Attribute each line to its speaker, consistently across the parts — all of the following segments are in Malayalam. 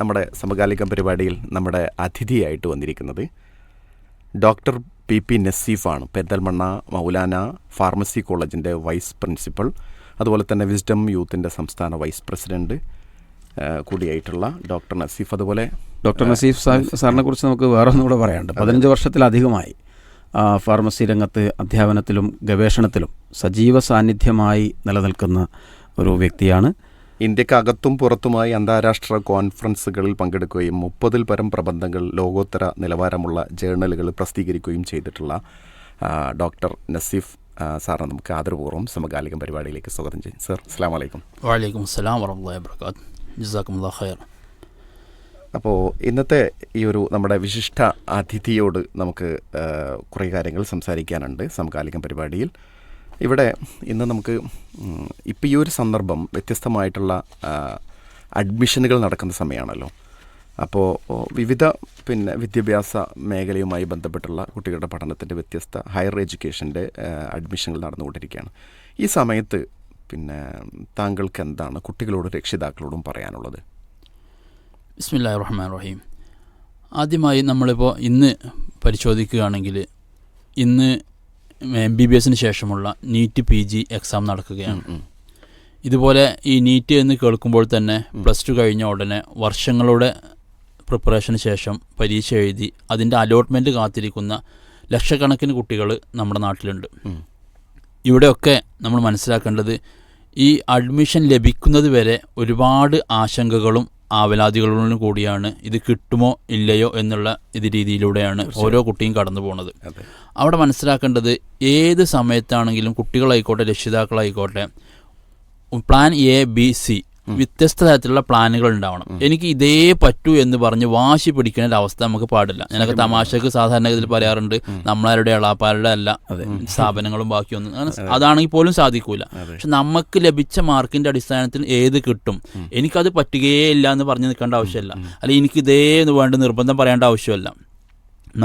Speaker 1: നമ്മുടെ സമകാലിക പരിപാടിയിൽ നമ്മുടെ അതിഥിയായിട്ട് വന്നിരിക്കുന്നത് ഡോക്ടർ പി പി നസീഫാണ്. പെരിന്തൽമണ്ണ മൗലാന ഫാർമസി കോളേജിന്റെ വൈസ് പ്രിൻസിപ്പൽ അതുപോലെ തന്നെ വിസ്ഡം യൂത്തിന്റെ സംസ്ഥാന വൈസ് പ്രസിഡന്റ് കൂടിയായിട്ടുള്ള ഡോക്ടർ നസീഫ്. അതുപോലെ
Speaker 2: ഡോക്ടർ നസീഫ് സാ- സാറിനെ കുറിച്ച് നമുക്ക് വേറെ ഒന്നും കൂടെ പറയാനുണ്ട്. പതിനഞ്ച് വർഷത്തിലധികമായി ഫാർമസി രംഗത്ത് അധ്യാപനത്തിലും ഗവേഷണത്തിലും സജീവ സാന്നിധ്യമായി നിലനിൽക്കുന്ന ഒരു വ്യക്തിയാണ്.
Speaker 1: ഇന്ത്യക്കകത്തും പുറത്തുമായി അന്താരാഷ്ട്ര കോൺഫറൻസുകളിൽ പങ്കെടുക്കുകയും മുപ്പതിൽ പരം പ്രബന്ധങ്ങൾ ലോകോത്തര നിലവാരമുള്ള ജേർണലുകൾ പ്രസിദ്ധീകരിക്കുകയും ചെയ്തിട്ടുള്ള ഡോക്ടർ നസീഫ് സാറിനെ നമുക്ക് ആദരപൂർവം സമകാലികം പരിപാടിയിലേക്ക് സ്വാഗതം ചെയ്യും. സർ അസ്സാം വലൈക്കും
Speaker 3: വലൈക്കും അസ്സലാം വറഹമുല്ലാ ഖൈർ
Speaker 1: അപ്പോൾ ഇന്നത്തെ ഈ ഒരു നമ്മുടെ വിശിഷ്ട അതിഥിയോട് നമുക്ക് കുറേ കാര്യങ്ങൾ സംസാരിക്കാനുണ്ട് സമകാലികം പരിപാടിയിൽ. ഇവിടെ ഇന്ന് നമുക്ക് ഇപ്പോൾ ഈ ഒരു സന്ദർഭം വ്യത്യസ്തമായിട്ടുള്ള അഡ്മിഷനുകൾ നടക്കുന്ന സമയമാണല്ലോ അപ്പോൾ വിവിധ പിന്നെ വിദ്യാഭ്യാസ മേഖലയുമായി ബന്ധപ്പെട്ടുള്ള കുട്ടികളുടെ പഠനത്തിന്റെ വ്യത്യസ്ത ഹയർ എഡ്യൂക്കേഷന്റെ അഡ്മിഷനുകൾ നടന്നുകൊണ്ടിരിക്കുകയാണ്. ഈ സമയത്ത് പിന്നെ താങ്കൾക്ക് എന്താണ് കുട്ടികളോടും രക്ഷിതാക്കളോടും പറയാനുള്ളത്?
Speaker 3: ബിസ്മില്ലാ റഹ്മാൻ റഹീം ആദ്യമായി നമ്മളിപ്പോൾ ഇന്ന് പരിശോധിക്കുകയാണെങ്കിൽ ഇന്ന് എം ബി ബി എസിന് ശേഷമുള്ള നീറ്റ് പി ജി എക്സാം നടക്കുകയാണ്. ഇതുപോലെ ഈ നീറ്റ് എന്ന് കേൾക്കുമ്പോൾ തന്നെ പ്ലസ് ടു കഴിഞ്ഞ ഉടനെ വർഷങ്ങളുടെ പ്രിപ്പറേഷന് ശേഷം പരീക്ഷ എഴുതി അതിന്റെ അലോട്ട്മെന്റ് കാത്തിരിക്കുന്ന ലക്ഷക്കണക്കിന് കുട്ടികൾ നമ്മുടെ നാട്ടിലുണ്ട്. ഇവിടെയൊക്കെ നമ്മൾ മനസ്സിലാക്കേണ്ടത് ഈ അഡ്മിഷൻ ലഭിക്കുന്നത് വരെ ഒരുപാട് ആശങ്കകളും ആവലാതികളോടും കൂടിയാണ് ഇത് കിട്ടുമോ ഇല്ലയോ എന്നുള്ള ഇത് രീതിയിലൂടെയാണ് ഓരോ കുട്ടിയും കടന്നു പോകുന്നത് അവിടെ മനസ്സിലാക്കേണ്ടത് ഏത് സമയത്താണെങ്കിലും കുട്ടികളായിക്കോട്ടെ രക്ഷിതാക്കളായിക്കോട്ടെ പ്ലാൻ എ ബി സി വ്യത്യസ്ത തരത്തിലുള്ള പ്ലാനുകൾ ഉണ്ടാവണം. എനിക്ക് ഇതേ പറ്റൂ എന്ന് പറഞ്ഞ് വാശി പിടിക്കുന്ന ഒരു അവസ്ഥ നമുക്ക് പാടില്ല. ഞാനൊക്കെ തമാശക്ക് സാധാരണഗതിയിൽ പറയാറുണ്ട് നമ്മളാരുടെ എളാപ്പാരുടെ അല്ല സ്ഥാപനങ്ങളും ബാക്കിയൊന്നും. അങ്ങനെ അതാണെങ്കിൽ പോലും സാധിക്കൂല. പക്ഷെ നമുക്ക് ലഭിച്ച മാർക്കിന്റെ അടിസ്ഥാനത്തിൽ ഏത് കിട്ടും? എനിക്കത് പറ്റുകയേ ഇല്ല എന്ന് പറഞ്ഞു നിൽക്കേണ്ട ആവശ്യമില്ല. അല്ലെങ്കിൽ എനിക്ക് ഇതേ എന്ന് വേണ്ട നിർബന്ധം പറയേണ്ട ആവശ്യമല്ല.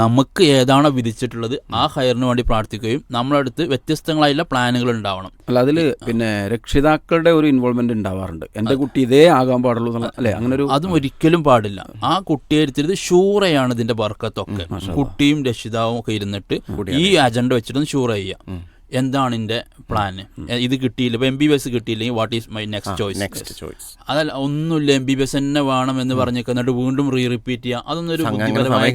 Speaker 3: നമുക്ക് ഏതാണോ വിധിച്ചിട്ടുള്ളത് ആ ഹയറിന് വേണ്ടി പ്രാർത്ഥിക്കുകയും നമ്മളടുത്ത് വ്യത്യസ്തങ്ങളായുള്ള പ്ലാനുകൾ ഉണ്ടാവണം.
Speaker 2: അല്ല അതിൽ പിന്നെ രക്ഷിതാക്കളുടെ ഒരു ഇൻവോൾവ്മെന്റ് ഉണ്ടാവാറുണ്ട്. എന്റെ കുട്ടി ഇതേ ആകാൻ പാടുള്ളൂ അല്ലെ? അങ്ങനെ ഒരു
Speaker 3: അതും ഒരിക്കലും പാടില്ല. ആ കുട്ടിയെ എടുത്തിരുന്നത് ഷൂറയാണ് ഇതിന്റെ ബർക്കത്തൊക്കെ കുട്ടിയും രക്ഷിതാവും ഒക്കെ ഇരുന്നിട്ട് ഈ അജണ്ട വെച്ചിട്ട് ഷൂറ ചെയ്യുക. എന്താണ് എന്റെ പ്ലാൻ ഇത് കിട്ടിയില്ല. ഇപ്പോൾ എം ബി ബി എസ് കിട്ടിയില്ലെങ്കിൽ what is my next choice
Speaker 1: next choice
Speaker 3: അതല്ല ഒന്നുമില്ല. എം ബി ബി എസ് തന്നെ വേണം എന്ന് പറഞ്ഞേക്ക് എന്നിട്ട് വീണ്ടും റീ റിപ്പീറ്റ് ചെയ്യുക അതൊന്നും ഒരു ബുദ്ധിപരമായ.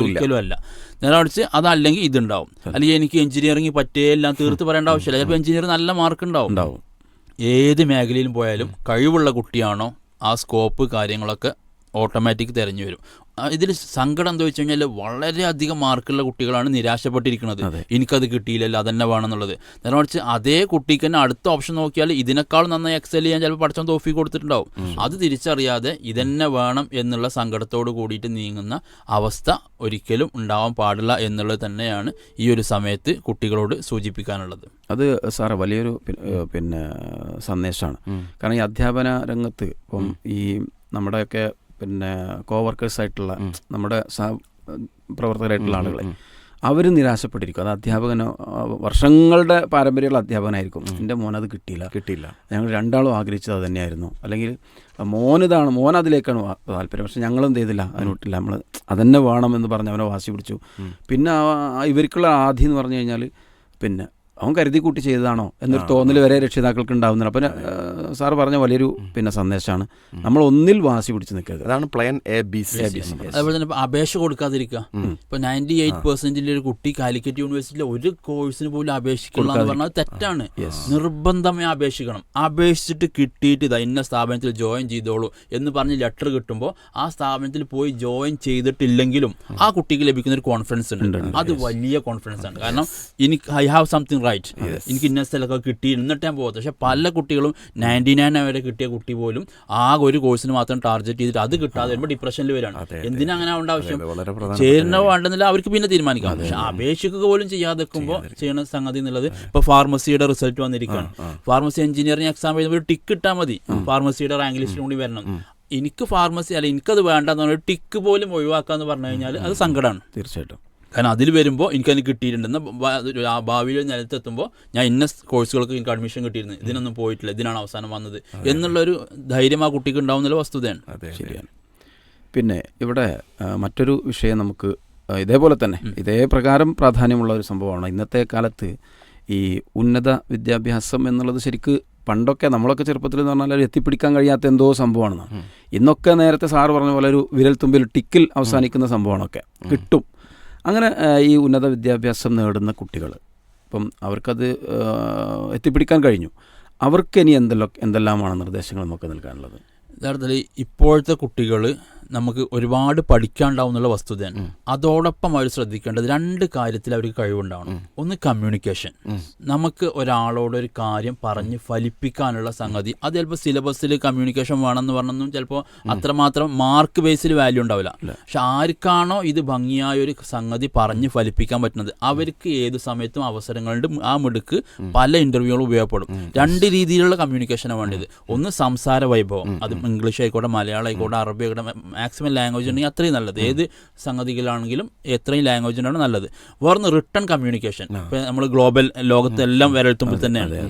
Speaker 3: ഒരിക്കലും അല്ല നേരെ മറിച്ച് അതല്ലെങ്കിൽ ഇതുണ്ടാവും. അല്ലെങ്കിൽ എനിക്ക് എഞ്ചിനീയറിംഗ് പറ്റേ എല്ലാം തീർത്ത് പറയേണ്ട ആവശ്യമില്ല. ചിലപ്പോൾ എഞ്ചിനീയർ നല്ല മാർക്ക് ഉണ്ടാവും.
Speaker 2: ഉണ്ടാവും.
Speaker 3: ഏത് മേഖലയിലും പോയാലും കഴിവുള്ള കുട്ടിയാണോ ആ സ്കോപ്പ് കാര്യങ്ങളൊക്കെ ഓട്ടോമാറ്റിക് തിരഞ്ഞു വരും. ഇതിൽ സങ്കടം എന്താ വെച്ച് കഴിഞ്ഞാൽ വളരെയധികം മാർക്കുള്ള കുട്ടികളാണ് നിരാശപ്പെട്ടിരിക്കുന്നത്. എനിക്കത് കിട്ടിയില്ലല്ലോ അതന്നെ വേണമെന്നുള്ളത്. നേരെ മറിച്ച് അതേ കുട്ടിക്ക് തന്നെ അടുത്ത ഓപ്ഷൻ നോക്കിയാൽ ഇതിനേക്കാൾ നന്നായി എക്സൽ ചെയ്യാൻ ചിലപ്പോൾ പഠിച്ചോ തോഫി കൊടുത്തിട്ടുണ്ടാവും. അത് തിരിച്ചറിയാതെ ഇതന്നെ വേണം എന്നുള്ള സങ്കടത്തോട് കൂടിയിട്ട് നീങ്ങുന്ന അവസ്ഥ ഒരിക്കലും ഉണ്ടാവാൻ പാടില്ല എന്നുള്ളത് തന്നെയാണ് ഈ ഒരു സമയത്ത് കുട്ടികളോട് സൂചിപ്പിക്കാനുള്ളത്.
Speaker 2: അത് സാറേ വലിയൊരു പിന്നെ സന്ദേശമാണ് കാരണം ഈ അധ്യാപന രംഗത്ത് ഇപ്പം ഈ നമ്മുടെയൊക്കെ പിന്നെ കോവർക്കേഴ്സായിട്ടുള്ള നമ്മുടെ പ്രവർത്തകരായിട്ടുള്ള ആളുകളെ. അവർ നിരാശപ്പെട്ടിരിക്കും. അത് അധ്യാപകനോ വർഷങ്ങളുടെ പാരമ്പര്യമുള്ള അധ്യാപകനായിരിക്കും. എന്റെ മോൻ അത് കിട്ടിയില്ല.
Speaker 1: കിട്ടിയില്ല.
Speaker 2: ഞങ്ങൾ രണ്ടാളും ആഗ്രഹിച്ചത് അത് തന്നെയായിരുന്നു. അല്ലെങ്കിൽ മോൻ ഇതാണ് മോൻ അതിലേക്കാണ് താല്പര്യം. പക്ഷെ ഞങ്ങളും ചെയ്തില്ല അതിനോട്ടില്ല. നമ്മൾ അതന്നെ വേണമെന്ന് പറഞ്ഞ് അവനെ വാശി പിടിച്ചു. പിന്നെ ഇവർക്കുള്ള ആധി എന്ന് പറഞ്ഞു കഴിഞ്ഞാൽ പിന്നെ അവൻ കരുതി കൂട്ടി ചെയ്തതാണോ എന്നൊരു തോന്നൽ വരെ രക്ഷിതാക്കൾക്ക് ഉണ്ടാവുന്നില്ല അപ്പം സാറ് പറഞ്ഞ വലിയൊരു പിന്നെ സന്ദേശമാണ്. നമ്മൾ ഒന്നിൽ വാശി പിടിച്ച് നിൽക്കരുത്.
Speaker 1: അതാണ് പ്ലാൻ എ ബി സി
Speaker 3: അതുപോലെ തന്നെ അപേക്ഷ കൊടുക്കാതിരിക്കുക. ഇപ്പൊ നയന്റി എയ്റ്റ് പെർസെന്റിൽ ഒരു കുട്ടി കാലിക്കറ്റ് യൂണിവേഴ്സിറ്റിയിലെ ഒരു കോഴ്സിന് പോലും അപേക്ഷിക്കില്ല എന്ന് പറഞ്ഞാൽ തെറ്റാണ്. നിർബന്ധമായി അപേക്ഷിക്കണം. അപേക്ഷിച്ചിട്ട് കിട്ടിയിട്ട് ഇതാ ഇന്ന സ്ഥാപനത്തിൽ ജോയിൻ ചെയ്തോളൂ എന്ന് പറഞ്ഞ് ലെറ്റർ കിട്ടുമ്പോൾ ആ സ്ഥാപനത്തിൽ പോയി ജോയിൻ ചെയ്തിട്ടില്ലെങ്കിലും ആ കുട്ടിക്ക് ലഭിക്കുന്ന ഒരു കോൺഫിഡൻസ് ഉണ്ട്. അത് വലിയ കോൺഫിഡൻസ് ആണ്. കാരണം എനിക്ക് ഐ ഹാവ് സംതിങ് റൈറ്റ് എനിക്ക് ഇന്ന സ്ഥലമൊക്കെ കിട്ടി എന്നിട്ട് ഞാൻ പോകത്ത് പക്ഷെ പല കുട്ടികളും നയന്റി നയൻ വരെ കിട്ടിയ കുട്ടി പോലും ആ ഒരു കോഴ്സിന് മാത്രം ടാർഗറ്റ് ചെയ്തിട്ട് അത് കിട്ടാതെ വരുമ്പോൾ ഡിപ്രഷനിൽ വരാണ് എന്തിനാ അങ്ങനെ ആവേണ്ട ആവശ്യം? ചേരുന്ന വേണ്ടെന്നില്ല അവർക്ക് പിന്നെ തീരുമാനിക്കാം. പക്ഷെ അപേക്ഷിക്കുക പോലും ചെയ്യാതെ നിൽക്കുമ്പോൾ ചെയ്യുന്ന സംഗതി എന്നുള്ളത് ഇപ്പൊ ഫാർമസിയുടെ റിസൾട്ട് വന്നിരിക്കുകയാണ്. ഫാർമസി എഞ്ചിനീയറിംഗ് എക്സാം എഴുതുമ്പോൾ ഒരു ടിക്ക് ഇട്ടാൽ മതി. ഫാർമസിയുടെ റാങ്ക് ലിസ്റ്റിലും കൂടി വരണം. എനിക്ക് ഫാർമസി അല്ല എനിക്കത് വേണ്ടെന്ന് പറഞ്ഞാൽ ടിക്ക് പോലും ഒഴിവാക്കാന്ന് പറഞ്ഞു കഴിഞ്ഞാൽ അത് സങ്കടമാണ്
Speaker 2: തീർച്ചയായിട്ടും.
Speaker 3: കാരണം അതിൽ വരുമ്പോൾ എനിക്കതിന് കിട്ടിയിട്ടുണ്ടെന്ന് ഭാവിയിൽ നിലത്തെത്തുമ്പോൾ ഞാൻ ഇന്ന കോഴ്സുകൾക്ക് എനിക്ക് അഡ്മിഷൻ കിട്ടിയിരുന്നു. ഇതിനൊന്നും പോയിട്ടില്ല. ഇതിനാണ് അവസാനം വന്നത്. എന്നുള്ളൊരു ധൈര്യം ആ കുട്ടിക്ക് ഉണ്ടാവുന്നുള്ള വസ്തുതയാണ്.
Speaker 2: ശരിയാണ്. പിന്നെ ഇവിടെ മറ്റൊരു വിഷയം നമുക്ക് ഇതേപോലെ തന്നെ ഇതേ പ്രകാരം പ്രാധാന്യമുള്ള ഒരു സംഭവമാണ്. ഇന്നത്തെ കാലത്ത് ഈ ഉന്നത വിദ്യാഭ്യാസം എന്നുള്ളത് ശരിക്ക് പണ്ടൊക്കെ നമ്മളൊക്കെ ചെറുപ്പത്തിൽ എന്ന് പറഞ്ഞാൽ എത്തിപ്പിടിക്കാൻ കഴിയാത്ത എന്തോ സംഭവമാണെന്നാണ് ഇന്നൊക്കെ നേരത്തെ സാറ് പറഞ്ഞ പോലെ ഒരു വിരൽ തുമ്പിൽ ടിക്കിൽ അവസാനിക്കുന്ന സംഭവമാണൊക്കെ കിട്ടും. അങ്ങനെ ഈ ഉന്നത വിദ്യാഭ്യാസം നേടുന്ന കുട്ടികൾ ഇപ്പം അവർക്കത് എത്തിപ്പിടിക്കാൻ കഴിഞ്ഞു. അവർക്ക് ഇനി എന്തെല്ലാം എന്തെല്ലാമാണ് നിർദ്ദേശങ്ങൾ നമുക്ക് നൽകാനുള്ളത്?
Speaker 3: യഥാർത്ഥത്തിൽ ഇപ്പോഴത്തെ കുട്ടികൾ നമുക്ക് ഒരുപാട് പഠിക്കാണ്ടാവുന്നുള്ള വസ്തുതയാണ്. അതോടൊപ്പം അവർ ശ്രദ്ധിക്കേണ്ടത് രണ്ട് കാര്യത്തിൽ അവർക്ക് കഴിവുണ്ടാവണം. ഒന്ന് കമ്മ്യൂണിക്കേഷൻ നമുക്ക് ഒരാളോട് ഒരു കാര്യം പറഞ്ഞ് ഫലിപ്പിക്കാനുള്ള സംഗതി. അത് ചിലപ്പോൾ സിലബസിൽ കമ്മ്യൂണിക്കേഷൻ വേണമെന്ന് പറഞ്ഞൊന്നും ചിലപ്പോൾ അത്രമാത്രം മാർക്ക് ബേസിൽ വാല്യൂ ഉണ്ടാവില്ല. പക്ഷെ ആർക്കാണോ ഇത് ഭംഗിയായ ഒരു സംഗതി പറഞ്ഞ് ഫലിപ്പിക്കാൻ പറ്റുന്നത് അവർക്ക് ഏത് സമയത്തും അവസരങ്ങളുണ്ട്. ആ മിടുക്ക് പല ഇന്റർവ്യൂകളും ഉപയോഗപ്പെടും. രണ്ട് രീതിയിലുള്ള കമ്മ്യൂണിക്കേഷനാണ് വേണ്ടത്. ഒന്ന് സംസാര വൈഭവം. അത് ഇംഗ്ലീഷ് ആയിക്കോട്ടെ മലയാളം ആയിക്കോട്ടെ അറബി ആയിക്കോട്ടെ മാക്സിമം ലാംഗ്വേജ് ഉണ്ടെങ്കിൽ അത്രയും നല്ലത്. ഏത് സംഗതികളാണെങ്കിലും എത്രയും ലാംഗ്വേജ് ഉണ്ടെങ്കിൽ നല്ലത്. വേറൊന്ന് റിട്ടേൺ കമ്മ്യൂണിക്കേഷൻ ഇപ്പം നമ്മൾ ഗ്ലോബൽ ലോകത്തെല്ലാം വിരൽത്തുമ്പിൽ തന്നെയാണ്.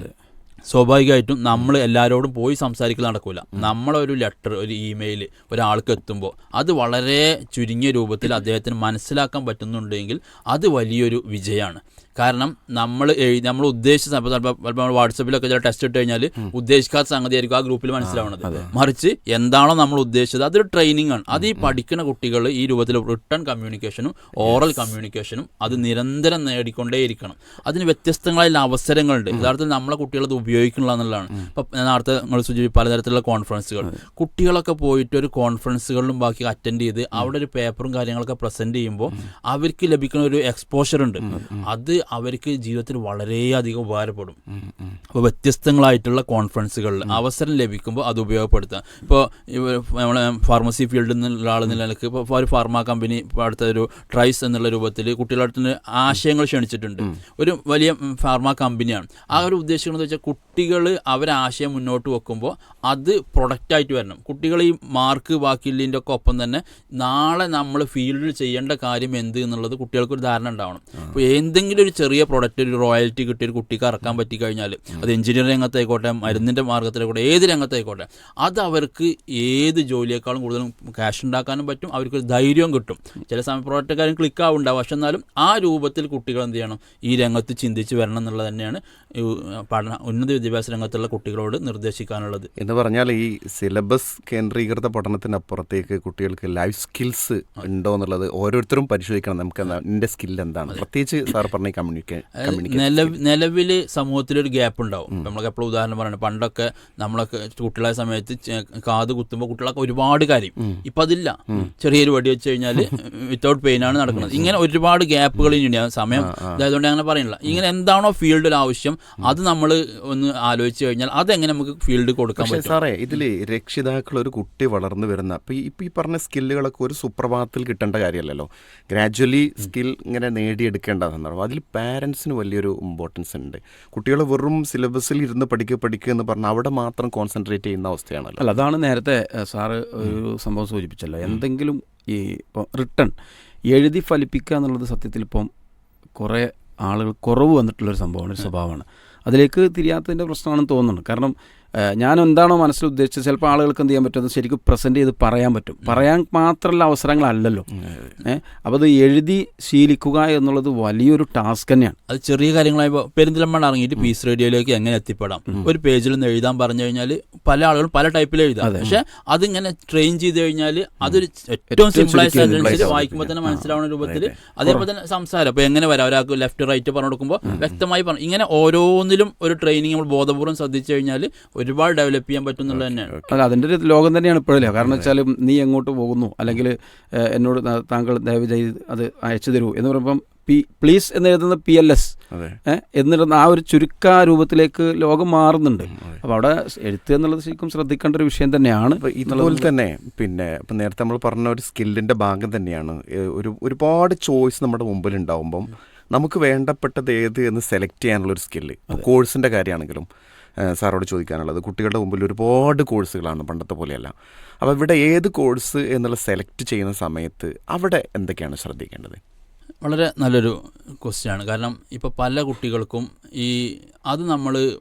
Speaker 3: സ്വാഭാവികമായിട്ടും നമ്മൾ എല്ലാവരോടും പോയി സംസാരിക്കൽ നടക്കില്ല നമ്മളൊരു ലെറ്റർ ഒരു ഇമെയിൽ ഒരാൾക്ക് എത്തുമ്പോൾ അത് വളരെ ചുരുങ്ങിയ രൂപത്തിൽ അദ്ദേഹത്തിന് മനസ്സിലാക്കാൻ പറ്റുന്നുണ്ടെങ്കിൽ അത് വലിയൊരു വിജയമാണ്. കാരണം നമ്മൾ എഴുതി നമ്മൾ ഉദ്ദേശിച്ച ചിലപ്പോൾ ചിലപ്പോൾ നമ്മൾ വാട്സപ്പിലൊക്കെ ചില ടെസ്റ്റ് ഇട്ട് കഴിഞ്ഞാൽ ഉദ്ദേശിക്കാത്ത സംഗതിയായിരിക്കും ആ ഗ്രൂപ്പിൽ മനസ്സിലാവുന്നത് മറിച്ച് എന്താണോ നമ്മൾ ഉദ്ദേശിച്ചത് അതൊരു ട്രെയിനിങ് ആണ്. അത് ഈ പഠിക്കുന്ന കുട്ടികൾ ഈ രൂപത്തിൽ റിട്ടേൺ കമ്മ്യൂണിക്കേഷനും ഓറൽ കമ്മ്യൂണിക്കേഷനും അത് നിരന്തരം നേടിക്കൊണ്ടേയിരിക്കണം. അതിന് വ്യത്യസ്തങ്ങളായ അവസരങ്ങളുണ്ട്. യഥാർത്ഥത്തിൽ നമ്മളെ കുട്ടികൾ അത് ഉപയോഗിക്കണില്ല എന്നുള്ളതാണ് ഇപ്പം ഞാൻ നേരത്തെ നിങ്ങൾ സൂചിപ്പിച്ച പലതരത്തിലുള്ള കോൺഫറൻസുകൾ കുട്ടികളൊക്കെ പോയിട്ട് ഒരു കോൺഫറൻസുകളിലും ബാക്കി അറ്റൻഡ് ചെയ്ത് അവിടെ ഒരു പേപ്പറും കാര്യങ്ങളൊക്കെ പ്രസന്റ് ചെയ്യുമ്പോൾ അവർക്ക് ലഭിക്കുന്ന ഒരു എക്സ്പോഷർ ഉണ്ട്. അത് അവർക്ക് ജീവിതത്തിൽ വളരെയധികം ഉപകാരപ്പെടും. അപ്പോൾ വ്യത്യസ്തങ്ങളായിട്ടുള്ള കോൺഫറൻസുകളിൽ അവസരം ലഭിക്കുമ്പോൾ അത് ഉപയോഗപ്പെടുത്തുക ഇപ്പോൾ നമ്മളെ ഫാർമസി ഫീൽഡിൽ നിന്നുള്ള ആൾ നിലനിൽക്ക് ഇപ്പോൾ ഒരു ഫാർമ കമ്പനി ഇപ്പോൾ അടുത്ത ഒരു ട്രൈസ് എന്നുള്ള രൂപത്തിൽ കുട്ടികളുടെ അടുത്ത് ആശയങ്ങൾ ക്ഷണിച്ചിട്ടുണ്ട്. ഒരു വലിയ ഫാർമ കമ്പനിയാണ് ആ ഒരു ഉദ്ദേശിക്കുന്നത് വെച്ചാൽ കുട്ടികൾ അവരാശയം മുന്നോട്ട് വെക്കുമ്പോൾ അത് പ്രൊഡക്റ്റായിട്ട് വരണം. കുട്ടികൾ ഈ മാർക്ക് ബാക്കിയുള്ളതിന്റെ ഒക്കെ ഒപ്പം തന്നെ നാളെ നമ്മൾ ഫീൽഡിൽ ചെയ്യേണ്ട കാര്യം എന്ത് എന്നുള്ളത് കുട്ടികൾക്ക് ഒരു ധാരണ ഉണ്ടാവണം. അപ്പോൾ എന്തെങ്കിലും ഒരു ചെറിയ പ്രൊഡക്റ്റ് ഒരു റോയൽറ്റി കിട്ടിയ ഒരു കുട്ടിക്ക് ഇറക്കാൻ പറ്റി കഴിഞ്ഞാൽ അത് എഞ്ചിനീയറിംഗ് രംഗത്തായിക്കോട്ടെ മരുന്നിന്റെ മാർഗത്തിലായിക്കോട്ടെ ഏത് രംഗത്തായിക്കോട്ടെ അത് അവർക്ക് ഏത് ജോലിയേക്കാളും കൂടുതലും ക്യാഷ് ഉണ്ടാക്കാനും പറ്റും അവർക്ക് ധൈര്യവും കിട്ടും. ചില സമയം പ്രൊഡക്റ്റ് കാര്യം ക്ലിക്ക് ആവുണ്ടാവും. പക്ഷെ എന്നാലും ആ രൂപത്തിൽ കുട്ടികൾ എന്ത് ചെയ്യണം? ഈ രംഗത്ത് ചിന്തിച്ച് വരണം എന്നുള്ളത് തന്നെയാണ് പഠന ഉന്നത വിദ്യാഭ്യാസ രംഗത്തുള്ള കുട്ടികളോട് നിർദ്ദേശിക്കാനുള്ളത്.
Speaker 1: എന്ന് പറഞ്ഞാൽ ഈ സിലബസ് കേന്ദ്രീകൃത പഠനത്തിനപ്പുറത്തേക്ക് കുട്ടികൾക്ക് ലൈഫ് സ്കിൽസ് ഉണ്ടോ എന്നുള്ളത് ഓരോരുത്തരും പരിശോധിക്കണം. നമുക്ക് എന്താ എന്റെ സ്കിൽ എന്താണ്? പ്രത്യേകിച്ച് സാർ പറഞ്ഞ കമ്മ്യൂണിക്കേ
Speaker 3: നിലവിൽ സമൂഹത്തിലൊരു ഗ്യാപ്പ് ഉണ്ടാവും ഇപ്പം നമ്മളൊക്കെ എപ്പോഴും ഉദാഹരണം പറയുന്നത് പണ്ടൊക്കെ നമ്മളൊക്കെ കുട്ടികളായ സമയത്ത് കാത് കുത്തുമ്പോൾ കുട്ടികളൊക്കെ ഒരുപാട് കാര്യം. ഇപ്പം അതില്ല ചെറിയൊരു വടി വെച്ച് കഴിഞ്ഞാൽ വിത്തൗട്ട് പെയിൻ ആണ് നടക്കുന്നത്. ഇങ്ങനെ ഒരുപാട് ഗ്യാപ്പുകൾ ഇനി സമയം ഇതായതുകൊണ്ട് അങ്ങനെ പറയുന്നില്ല ഇങ്ങനെ എന്താണോ ഫീൽഡിൽ ആവശ്യം അത് നമ്മൾ ഒന്ന് ആലോചിച്ച് കഴിഞ്ഞാൽ അതെങ്ങനെ നമുക്ക് ഫീൽഡ് കൊടുക്കാൻ പറ്റും?
Speaker 1: സാറേ ഇതിൽ രക്ഷിതാക്കൾ ഒരു കുട്ടി വളർന്നു വരുന്ന അപ്പോൾ ഈ ഈ പറഞ്ഞ സ്കില്ലുകളൊക്കെ ഒരു സുപ്രഭാതത്തിൽ കിട്ടേണ്ട കാര്യമല്ലല്ലോ. ഗ്രാജ്വലി സ്കിൽ ഇങ്ങനെ നേടിയെടുക്കേണ്ടതാണ് അതിൽ പാരൻസിന് വലിയൊരു ഇമ്പോർട്ടൻസ് ഉണ്ട്. കുട്ടികൾ വെറും സിലബസിൽ ഇരുന്ന് പഠിക്കുക പഠിക്കുക എന്ന് പറഞ്ഞാൽ അവിടെ മാത്രം കോൺസെൻട്രേറ്റ് ചെയ്യുന്ന അവസ്ഥയാണല്ലോ.
Speaker 2: അല്ല അതാണ് നേരത്തെ സാറ് ഒരു സംഭവം സൂചിപ്പിച്ചല്ലോ. എന്തെങ്കിലും ഈ ഇപ്പോൾ റിട്ടേൺ എഴുതി ഫലിപ്പിക്കുക എന്നുള്ളത് സത്യത്തിൽ ഇപ്പം കുറേ ആളുകൾ കുറവ് വന്നിട്ടുള്ളൊരു സംഭവമാണ് ഒരു സ്വഭാവമാണ്. അതിലേക്ക് തിരിയാത്തതിന്റെ പ്രശ്നമാണെന്ന് തോന്നുന്നുണ്ട്. കാരണം ഞാൻ എന്താണോ മനസ്സിൽ ഉദ്ദേശിച്ചത് ചിലപ്പോൾ ആളുകൾക്ക് എന്ത് ചെയ്യാൻ പറ്റുമെന്ന് ശരിക്കും പ്രസന്റ് ചെയ്ത് പറയാൻ പറ്റും. പറയാൻ മാത്രമല്ല അവസരങ്ങളല്ലല്ലോ. ഏഹ് അപ്പോൾ അത് എഴുതി ശീലിക്കുക എന്നുള്ളത് വലിയൊരു ടാസ്ക് തന്നെയാണ്.
Speaker 3: അത് ചെറിയ കാര്യങ്ങളായപ്പോൾ പെരിന്തലമ്മ ഇറങ്ങിയിട്ട് പീസ് റേഡിയോയിലേക്ക് എങ്ങനെ എത്തിപ്പെടാം? ഒരു പേജിൽ നിന്ന് എഴുതാൻ പറഞ്ഞു കഴിഞ്ഞാൽ പല ആളുകളും പല ടൈപ്പിൽ എഴുതാം. പക്ഷേ അതിങ്ങനെ ട്രെയിൻ ചെയ്ത് കഴിഞ്ഞാൽ അതൊരു ഏറ്റവും സിമ്പിളായ സെന്റൻസിൽ വായിക്കുമ്പോൾ തന്നെ മനസ്സിലാവുന്ന രൂപത്തിൽ അതേപോലെ തന്നെ സംസാരം. അപ്പോൾ എങ്ങനെ വരാം? ഒരാൾക്ക് ലെഫ്റ്റ് റൈറ്റ് പറഞ്ഞു കൊടുക്കുമ്പോൾ വ്യക്തമായി പറഞ്ഞു. ഇങ്ങനെ ഓരോന്നിലും ഒരു ട്രെയിനിങ് നമ്മൾ ബോധപൂർവം ശ്രദ്ധിച്ചു കഴിഞ്ഞാൽ ഒരുപാട് ഡെവലപ്പ് ചെയ്യാൻ പറ്റും എന്നുള്ളത് തന്നെയാണ്.
Speaker 2: അല്ല അതിന്റെ ഒരു ലോകം തന്നെയാണ് ഇപ്പോഴല്ലേ കാരണം വെച്ചാൽ നീ എങ്ങോട്ട് പോകുന്നു? അല്ലെങ്കിൽ എന്നോട് താങ്കൾ ദയവ് ചെയ്ത് അത് അയച്ചു തരൂ എന്ന് പറയുമ്പം പി പ്ലീസ് എന്ന് എഴുതുന്ന പി എൽ എസ്
Speaker 1: എന്നിരുന്ന
Speaker 2: എന്നിട്ട് ആ ഒരു ചുരുക്ക രൂപത്തിലേക്ക് ലോകം മാറുന്നുണ്ട്. അപ്പോൾ അവിടെ എഴുത്ത് എന്നുള്ളത് ശരിക്കും ശ്രദ്ധിക്കേണ്ട ഒരു വിഷയം തന്നെയാണ്
Speaker 1: ഇതുപോലെ തന്നെ പിന്നെ ഇപ്പം നേരത്തെ നമ്മൾ പറഞ്ഞ ഒരു സ്കില്ലിന്റെ ഭാഗം തന്നെയാണ്. ഒരു ഒരുപാട് ചോയ്സ് നമ്മുടെ മുമ്പിൽ ഉണ്ടാവുമ്പം നമുക്ക് വേണ്ടപ്പെട്ടത് ഏത് എന്ന് സെലക്ട് ചെയ്യാനുള്ള ഒരു സ്കില്ല് കോഴ്സിന്റെ കോഴ്സിന്റെ കാര്യമാണെങ്കിലും സാറോട് ചോദിക്കാനുള്ളത്. കുട്ടികളുടെ മുമ്പിൽ ഒരുപാട് കോഴ്സുകളാണ് പണ്ടത്തെ പോലെയല്ല. അപ്പോൾ ഇവിടെ ഏത് കോഴ്സ് എന്നുള്ള സെലക്ട് ചെയ്യുന്ന സമയത്ത് അവിടെ എന്തൊക്കെയാണ് ശ്രദ്ധിക്കേണ്ടത്?
Speaker 3: വളരെ നല്ലൊരു ക്വസ്റ്റ്യൻ ആണ്. കാരണം ഇപ്പോൾ പല കുട്ടികൾക്കും ഈ അത് നമ്മൾ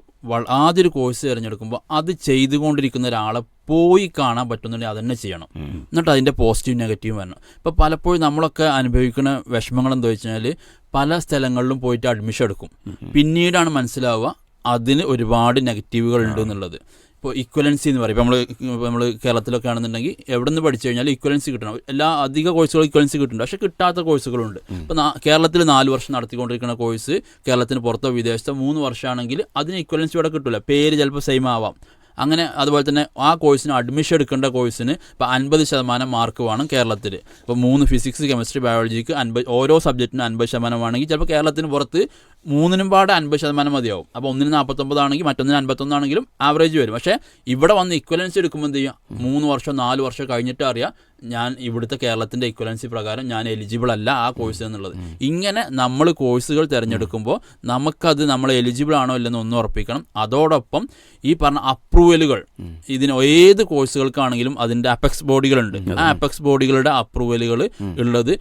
Speaker 3: ആദ്യ ഒരു കോഴ്സ് തിരഞ്ഞെടുക്കുമ്പോൾ അത് ചെയ്തുകൊണ്ടിരിക്കുന്ന ഒരാളെ പോയി കാണാൻ പറ്റുന്നുണ്ടെങ്കിൽ അതന്നെ ചെയ്യണം. എന്നിട്ട് അതിന്റെ പോസിറ്റീവ് നെഗറ്റീവ് വരണം. ഇപ്പോൾ പലപ്പോഴും നമ്മളൊക്കെ അനുഭവിക്കുന്ന വിഷമങ്ങൾ എന്താ വെച്ച് കഴിഞ്ഞാൽ പല സ്ഥലങ്ങളിലും പോയിട്ട് അഡ്മിഷൻ എടുക്കും. പിന്നീടാണ് മനസ്സിലാവുക അതിന് ഒരുപാട് നെഗറ്റീവുകൾ ഉണ്ട് എന്നുള്ളത് ഇപ്പോൾ ഇക്വലൻസി എന്ന് പറയും. ഇപ്പോൾ നമ്മൾ നമ്മൾ കേരളത്തിലൊക്കെ ആണെന്നുണ്ടെങ്കിൽ എവിടെ നിന്ന് പഠിച്ചു കഴിഞ്ഞാൽ ഇക്വലൻസി കിട്ടണം. എല്ലാ അധിക കോഴ്സുകളും ഇക്വലൻസി കിട്ടുന്നുണ്ട്. പക്ഷേ കിട്ടാത്ത കോഴ്സുകളുണ്ട് ഇപ്പോൾ കേരളത്തിൽ നാല് വർഷം നടത്തിക്കൊണ്ടിരിക്കുന്ന കോഴ്സ് കേരളത്തിന് പുറത്തോ വിദേശത്തോ മൂന്ന് വർഷമാണെങ്കിൽ അതിന് ഇക്വലൻസി ഇവിടെ കിട്ടില്ല പേര് ചിലപ്പോൾ സെയിം ആവാം. അങ്ങനെ അതുപോലെ തന്നെ ആ കോഴ്സിന് അഡ്മിഷൻ എടുക്കേണ്ട കോഴ്സിന് ഇപ്പോൾ അൻപത് ശതമാനം മാർക്ക് വേണം കേരളത്തിൽ ഇപ്പോൾ മൂന്ന് ഫിസിക്സ് കെമിസ്ട്രി ബയോളജിക്ക് അൻപത് ഓരോ സബ്ജക്റ്റിനും അൻപത് ശതമാനമാണെങ്കിൽ ചിലപ്പോൾ കേരളത്തിന് പുറത്ത് മൂന്നിനും പാടെ അൻപത് ശതമാനം മതിയാവും. അപ്പോൾ ഒന്നിന് നാൽപ്പത്തൊമ്പതാണെങ്കിൽ മറ്റൊന്നിന് അൻപത്തൊന്നാണെങ്കിലും ആവറേജ് വരും. പക്ഷേ ഇവിടെ വന്ന് ഇക്വലൻസ് എടുക്കുമ്പോൾ എന്ത് ചെയ്യുക മൂന്ന് വർഷം നാല് വർഷം കഴിഞ്ഞിട്ട് അറിയാം ഞാൻ ഇവിടുത്തെ കേരളത്തിന്റെ ഇക്വലൻസി പ്രകാരം ഞാൻ എലിജിബിൾ അല്ല ആ കോഴ്സ് എന്നുള്ളത്. ഇങ്ങനെ നമ്മൾ കോഴ്സുകൾ തിരഞ്ഞെടുക്കുമ്പോൾ നമുക്കത് നമ്മൾ എലിജിബിൾ ആണോ ഇല്ലെന്ന് ഒന്ന് ഉറപ്പിക്കണം. അതോടൊപ്പം ഈ പറഞ്ഞ അപ്രൂവലുകൾ ഇതിന് ഏത് കോഴ്സുകൾക്കാണെങ്കിലും അതിന്റെ അപെക്സ് ബോഡികളുണ്ട്. ആ അപെക്സ് ബോഡികളുടെ അപ്രൂവലുകൾ ഉള്ളത്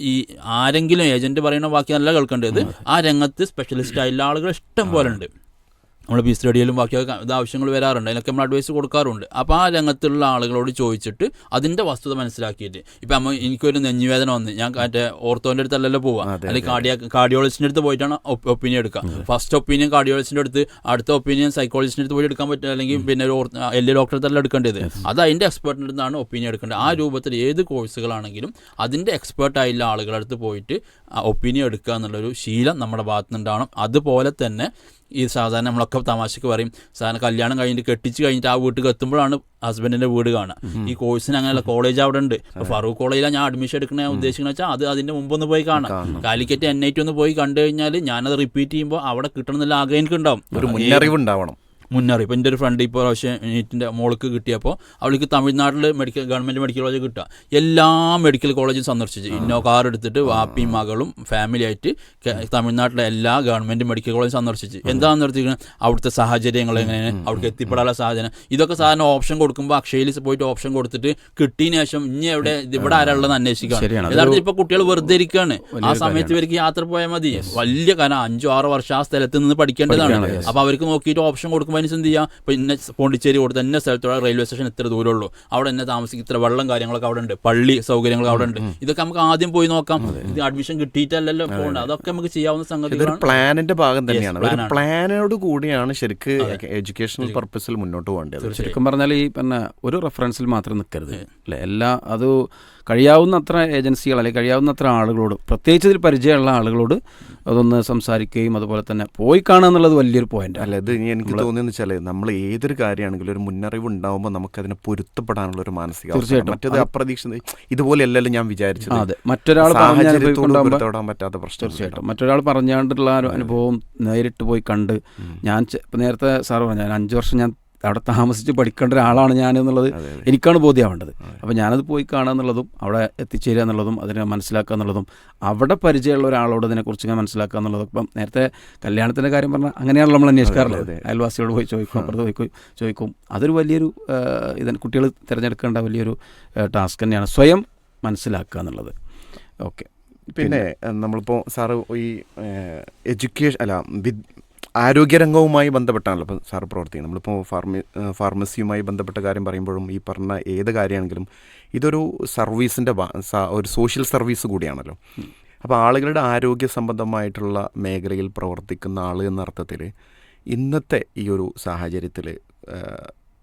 Speaker 3: ഈ ആരെങ്കിലും ഏജന്റ് പറയുന്ന ബാക്കി നല്ല കേൾക്കേണ്ടത് ആ രംഗത്ത് സ്പെഷ്യലിസ്റ്റ് ആയിട്ടുള്ള ആളുകൾ ഇഷ്ടം പോലെ ഉണ്ട് നമ്മൾ ബി സ്റ്റഡിയിലും ബാക്കിയൊക്കെ ഇത് ആവശ്യങ്ങൾ വരാറുണ്ട്. അതിനൊക്കെ നമ്മൾ അഡ്വൈസ് കൊടുക്കാറുണ്ട്. അപ്പോൾ ആ രംഗത്തുള്ള ആളുകളോട് ചോദിച്ചിട്ട് അതിന്റെ വസ്തുത മനസ്സിലാക്കിയിട്ട് ഇപ്പം അമ്മ എനിക്കൊരു നെഞ്ഞുവേദന വന്ന് ഞാൻ മറ്റേ ഓർത്തോന്റെ അടുത്തല്ലല്ലോ പോവാം. അല്ലെങ്കിൽ കാർഡിയ കാർഡിയോളജിസ്റ്റിന്റെ അടുത്ത് പോയിട്ടാണ് ഒപ്പീനിയൻ എടുക്കുക ഫസ്റ്റ് ഒപ്പീനിയൻ കാർഡിയോളജിസ്റ്റിന്റെ അടുത്ത് അടുത്ത ഒപ്പീനിയൻ സൈക്കോളജിസ്റ്റിന്റെ അടുത്ത് പോയി എടുക്കാൻ പറ്റില്ല. അല്ലെങ്കിൽ പിന്നെ ഒരു എൽ ഡോക്ടറെ തന്നെ എടുക്കേണ്ടത്. അത് അതിന്റെ എക്സ്പേർട്ടിന്റെ അടുത്താണ് ഒപ്പീനിയൻ എടുക്കേണ്ടത്. ആ രൂപത്തിൽ ഏത് കോഴ്സുകളാണെങ്കിലും അതിന്റെ എക്സ്പേർട്ടായുള്ള ആളുകളുടെ അടുത്ത് പോയിട്ട് ഒപ്പീനിയൻ എടുക്കുക എന്നുള്ളൊരു ശീലം നമ്മുടെ ഭാഗത്തുനിന്നുണ്ടാവണം. അതുപോലെ തന്നെ ഈ സാധാരണ നമ്മളൊക്കെ തമാശക്ക് പറയും സാധാരണ കല്യാണം കഴിഞ്ഞിട്ട് കെട്ടിച്ച് കഴിഞ്ഞിട്ട് ആ വീട്ടിൽ എത്തുമ്പോഴാണ് ഹസ്ബൻഡിന്റെ വീട് കാണുക. ഈ കോഴ്സിന് അങ്ങനെയുള്ള കോളേജ് അവിടെ ഉണ്ട്. ഫറൂഖ് കോളേജിലാണ് ഞാൻ അഡ്മിഷൻ എടുക്കണ ഉദ്ദേശിക്കുന്ന ഉദ്ദേശിക്കുന്നത് വെച്ചാൽ അത് അതിന്റെ മുമ്പ് ഒന്ന് പോയി കാണാം. കാലിക്കറ്റ് എൻ ഐ ടി ഒന്ന് പോയി കണ്ടു കഴിഞ്ഞാൽ ഞാനത് റിപ്പീറ്റ് ചെയ്യുമ്പോൾ അവിടെ കിട്ടണം എന്നുള്ള ആഗ്രഹം എനിക്കുണ്ടാവും.
Speaker 1: ഒരു മുന്നറിവ് ഉണ്ടാവണം
Speaker 3: മുന്നറിയിപ്പ്. എന്റെ ഒരു ഫ്രണ്ട് ഇപ്പോൾ പ്രാവശ്യം നീറ്റിന്റെ മോൾക്ക് കിട്ടിയപ്പോൾ അവൾക്ക് തമിഴ്നാട്ടിൽ മെഡിക്കൽ ഗവൺമെന്റ് മെഡിക്കൽ കോളേജ് കിട്ടുക. എല്ലാ മെഡിക്കൽ കോളേജും സന്ദർശിച്ച്. ഇന്നോ കാർ എടുത്തിട്ട് വാപ്പിയും മകളും ഫാമിലി ആയിട്ട് തമിഴ്നാട്ടിലെ എല്ലാ ഗവൺമെന്റ് മെഡിക്കൽ കോളേജും സന്ദർശിച്ച്. എന്താണെന്ന് നിർത്തിക്കുന്നത് അവിടുത്തെ സാഹചര്യങ്ങൾ എങ്ങനെയാണ് അവിടേക്ക് എത്തിപ്പെടാനുള്ള സാഹചര്യം. ഇതൊക്കെ സാധാരണ ഓപ്ഷൻ കൊടുക്കുമ്പോൾ അക്ഷയയിൽ പോയിട്ട് ഓപ്ഷൻ കൊടുത്തിട്ട് കിട്ടിയതിന് ശേഷം ഇനി എവിടെ ഇവിടെ ആരാളുള്ളത് അന്വേഷിക്കാം യഥാർത്ഥത്തിൽ ഇപ്പോൾ കുട്ടികൾ വെറുതെ ഇരിക്കുകയാണ് ആ സമയത്ത് ഇവർക്ക് യാത്ര പോയാൽ മതി. വലിയ കാരണം അഞ്ചോ ആറോ വർഷം ആ സ്ഥലത്ത് നിന്ന് പഠിക്കേണ്ടതാണ്. അപ്പോൾ അവർക്ക് നോക്കിയിട്ട് ഓപ്ഷൻ കൊടുക്കുമ്പോൾ അതിന് എന്ത് ചെയ്യുക ഇപ്പോൾ ഇന്ന പോണ്ടിച്ചേരി കൊടുത്ത ഇന്ന സ്ഥലത്തുള്ള റെയിൽവേ സ്റ്റേഷൻ ഇത്ര ദൂരമുള്ളൂ അവിടെ എന്നെ താമസിക്കും ഇത്ര വെള്ളം കാര്യങ്ങളൊക്കെ അവിടെ ഉണ്ട്. പള്ളി സൗകര്യങ്ങളൊക്കെ അവിടെ ഉണ്ട്. ഇതൊക്കെ നമുക്ക് ആദ്യം പോയി നോക്കാം. ഇത് അഡ്മിഷൻ കിട്ടിയിട്ടല്ലല്ലോ പോകേണ്ട അതൊക്കെ നമുക്ക് ചെയ്യാവുന്ന സംഗതികളാണ്.
Speaker 1: പ്ലാനിന്റെ ഭാഗം തന്നെയാണ്. ഒരു പ്ലാനോട് കൂടിയാണ് ശരിക്ക് എഡ്യൂക്കേഷണൽ പർപ്പസിൽ മുന്നോട്ട് പോകേണ്ടത്.
Speaker 2: ശരിക്കും പറഞ്ഞാൽ ഈ പിന്നെ ഒരു റെഫറൻസിൽ മാത്രം നിൽക്കരുത് അല്ലേ? എല്ലാ അത് കഴിയാവുന്നത്ര ഏജൻസികൾ അല്ലെങ്കിൽ കഴിയാവുന്ന അത്ര ആളുകളോട് പ്രത്യേകിച്ച് ഇതിൽ പരിചയമുള്ള ആളുകളോട് അതൊന്ന് സംസാരിക്കുകയും അതുപോലെ തന്നെ പോയി കാണുക എന്നുള്ളത് വലിയൊരു പോയിന്റ്
Speaker 1: അല്ല ഇത് എനിക്ക് എനിക്ക് തോന്നിയെന്ന് വെച്ചാൽ നമ്മൾ ഏതൊരു കാര്യമാണെങ്കിലും ഒരു മുന്നറിവ് ഉണ്ടാവുമ്പോൾ നമുക്ക് അതിനെ പൊരുത്തപ്പെടാനുള്ള ഒരു മാനസിക
Speaker 2: തീർച്ചയായിട്ടും.
Speaker 1: മറ്റേത് അപ്രതീക്ഷിത ഇതുപോലെയല്ലല്ലോ ഞാൻ വിചാരിച്ചത്.
Speaker 2: അതെ. മറ്റൊരാൾ
Speaker 1: പറ്റാത്ത പ്രശ്നം
Speaker 2: തീർച്ചയായിട്ടും. മറ്റൊരാൾ പറഞ്ഞാണ്ടുള്ള അനുഭവം നേരിട്ട് പോയി കണ്ട് ഞാൻ നേരത്തെ സാർ പറഞ്ഞു അഞ്ച് വർഷം ഞാൻ അവിടെ താമസിച്ച് പഠിക്കേണ്ട ഒരാളാണ് ഞാൻ എന്നുള്ളത് എനിക്കാണ് ബോധ്യമാവേണ്ടത് അപ്പോൾ ഞാനത് പോയി കാണുക എന്നുള്ളതും അവിടെ എത്തിച്ചേരുക എന്നുള്ളതും അതിനെ മനസ്സിലാക്കുക എന്നുള്ളതും അവിടെ പരിചയമുള്ള ഒരാളോട് അതിനെക്കുറിച്ച് ഞാൻ മനസ്സിലാക്കുക എന്നുള്ളതും. ഇപ്പം നേരത്തെ കല്യാണത്തിന്റെ കാര്യം പറഞ്ഞാൽ അങ്ങനെയാണല്ലോ നമ്മൾ അന്വേഷിക്കാറുള്ളത്. അയൽവാസിയോട് പോയി ചോദിക്കും അപ്പുറത്ത് പോയി ചോദിക്കും അതൊരു വലിയൊരു ഇതിന് കുട്ടികൾ തിരഞ്ഞെടുക്കേണ്ട വലിയൊരു ടാസ്ക് തന്നെയാണ് സ്വയം മനസ്സിലാക്കുക എന്നുള്ളത്. ഓക്കെ.
Speaker 1: പിന്നെ നമ്മളിപ്പോൾ സാറ് ഈ എഡ്യൂക്കേഷൻ അല്ല ആരോഗ്യരംഗവുമായി ബന്ധപ്പെട്ടാണല്ലോ. ഇപ്പോൾ സാർ പ്രവർത്തിക്കുന്നത്. നമ്മളിപ്പോൾ ഫാർമി ഫാർമസിയുമായി ബന്ധപ്പെട്ട കാര്യം പറയുമ്പോഴും ഈ പറഞ്ഞ ഏത് കാര്യമാണെങ്കിലും ഇതൊരു സർവീസിന്റെ ഒരു സോഷ്യൽ സർവീസ് കൂടിയാണല്ലോ. അപ്പോൾ ആളുകളുടെ ആരോഗ്യ സംബന്ധമായിട്ടുള്ള മേഖലയിൽ പ്രവർത്തിക്കുന്ന ആൾ എന്ന അർത്ഥത്തിൽ ഇന്നത്തെ ഈ ഒരു സാഹചര്യത്തിൽ